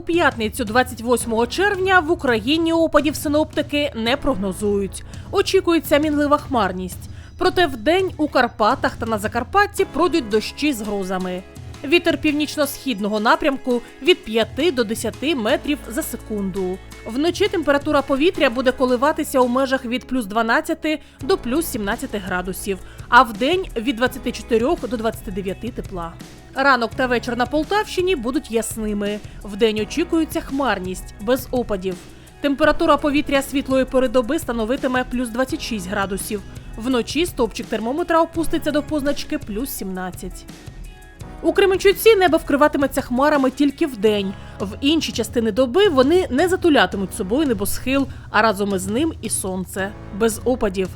п'ятницю, 28 червня, в Україні опадів синоптики не прогнозують. Очікується мінлива хмарність. Проте вдень у Карпатах та на Закарпатті пройдуть дощі з грозами. Вітер північно-східного напрямку від 5 до 10 метрів за секунду. Вночі температура повітря буде коливатися у межах від плюс 12 до плюс 17 градусів, а вдень від 24 до 29 тепла. Ранок та вечір на Полтавщині будуть ясними. Вдень очікується хмарність без опадів. Температура повітря світлої пори доби становитиме плюс 26 градусів. Вночі стовпчик термометра опуститься до позначки плюс 17. У Кременчуці небо вкриватиметься хмарами тільки вдень. В інші частини доби вони не затулятимуть собою небосхил, а разом із ним і сонце. Без опадів.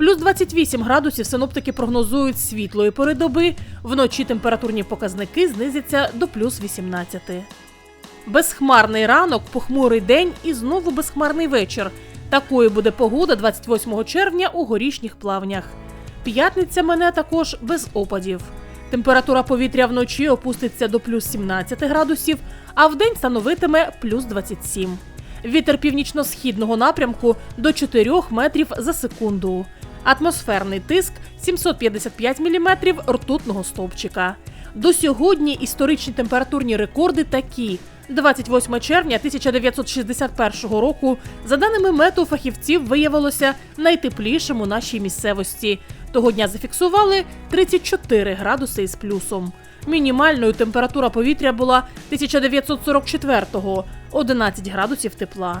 Плюс 28 градусів синоптики прогнозують світлої пори доби. Вночі температурні показники знизяться до плюс 18. Безхмарний ранок, похмурий день і знову безхмарний вечір. Такою буде погода 28 червня у горішніх плавнях. П'ятниця мене також без опадів. Температура повітря вночі опуститься до плюс 17 градусів, а вдень становитиме плюс 27. Вітер північно-східного напрямку до 4 метрів за секунду. Атмосферний тиск 755 міліметрів ртутного стовпчика. До сьогодні історичні температурні рекорди такі. 28 червня 1961 року, за даними мету фахівців, виявилося найтеплішим у нашій місцевості. Того дня зафіксували 34 градуси із плюсом. Мінімальною температура повітря була 1944-го – 11 градусів тепла.